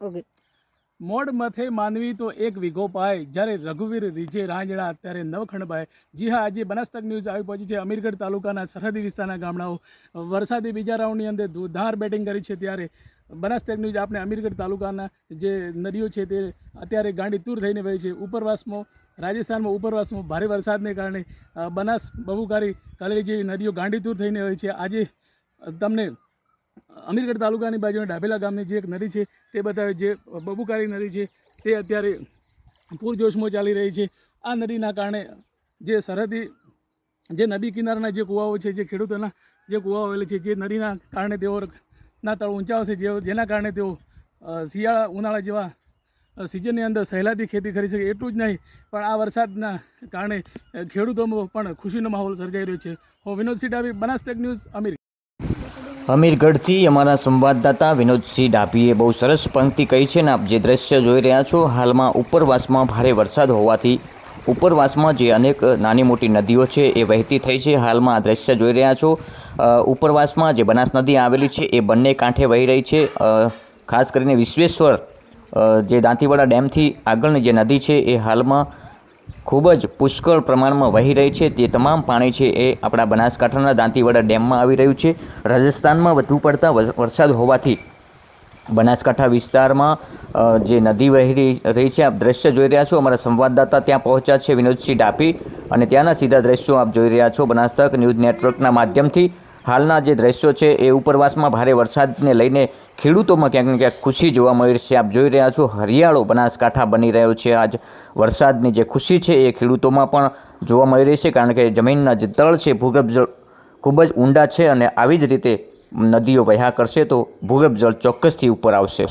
Okay. Mode મથે માનવી તો એક વિઘો પાય. જ્યારે રઘુવીર રીજે રાંજણા ત્યારે નવખંડભાઈ. જી હા, આજે બનાસતક ન્યૂઝ આવી પહોંચી છે. અમીરગઢ તાલુકાના સરહદી વિસ્તારના ગામડાઓ. વરસાદી બીજા રાઉન્ડની અંદર ધોધાર બેટિંગ કરી છે ત્યારે બનાસતક ન્યૂઝ આપણે અમીરગઢ તાલુકાના જે નદીઓ છે તે અત્યારે ગાંડી તૂર થઈને વહી છે. ઉપરવાસમાં, રાજસ્થાનમાં ઉપરવાસમાં ભારે વરસાદને કારણે બનાસ બહુકારી કાલેરી જેવી નદીઓ ગાંડી તૂર થઈને વહી છે. આજે તમને અમીરગઢ તાલુકાની બાજુના ડાભેલા ગામની જે એક નદી છે, તે બતાવે જે બબુકારી નદી છે, તે અત્યારે પૂરજોશમાં ચાલી રહી છે. આ નદીના કારણે જે સરહદી, જે નદી કિનારાના જે કૂવાઓ છે, જે ખેડૂતોના જે કૂવાઓ આવેલા છે, જે નદીના કારણે તેઓ ના તળ ઊંચાવશે જે જેના કારણે તેઓ શિયાળા, ઉનાળા જેવા સિઝનની અંદર સહેલાથી ખેતી કરી શકે એટલું જ નહીં, પણ આ વરસાદના કારણે ખેડૂતોમાં પણ ખુશીનો માહોલ સર્જાઈ રહ્યો છે. હું વિનોદ સિટાવી બનાસટેક ન્યૂઝ, અમીર. અમીરગઢથી અમારા સંવાદદાતા વિનોદસિંહ ડાભીએ બહુ સરસ પંક્તિ કહી છે ને આપ જે દ્રશ્ય જોઈ રહ્યા છો, હાલમાં ઉપરવાસમાં ભારે વરસાદ હોવાથી ઉપરવાસમાં જે અનેક નાની મોટી નદીઓ છે એ વહેતી થઈ છે. હાલમાં આ દ્રશ્ય જોઈ રહ્યા છો. ઉપરવાસમાં જે બનાસ નદી આવેલી છે એ બંને કાંઠે વહી રહી છે. ખાસ કરીને વિશ્વેશ્વર જે દાંતીવાડા ડેમથી આગળની જે નદી છે એ હાલમાં ખૂબ જ પુષ્કળ પ્રમાણમાં વહી રહી છે. તે તમામ પાણી છે એ આપણા બનાસકાંઠાના દાંતીવાડા ડેમમાં આવી રહ્યું છે. રાજસ્થાનમાં વધુ પડતા વર- વરસાદ હોવાથી બનાસકાંઠા વિસ્તારમાં જે નદી વહી રહી છે, આપ દ્રશ્ય જોઈ રહ્યા છો. અમારા સંવાદદાતા ત્યાં પહોંચ્યા છે વિનોદસિંહ ડાપી અને ત્યાંના સીધા દ્રશ્યો આપ જોઈ રહ્યા છો. બનાસતક ન્યૂઝ નેટવર્કના માધ્યમથી હાલના જે દ્રશ્યો છે એ ઉપરવાસમાં ભારે વરસાદને લઈને ખેડૂતોમાં ક્યાંક ને ક્યાંક ખુશી જોવા મળી છે. આપ જોઈ રહ્યા છો, હરિયાળો બનાસકાંઠા બની રહ્યો છે. આજ વરસાદની જે ખુશી છે એ ખેડૂતોમાં પણ જોવા મળી રહી છે, કારણ કે જમીનના જે તળ છે, ભૂગર્ભ જળ ખૂબ જ ઊંડા છે અને આવી જ રીતે નદીઓ વહ્યા કરશે તો ભૂગર્ભ જળ ચોક્કસથી ઉપર આવશે.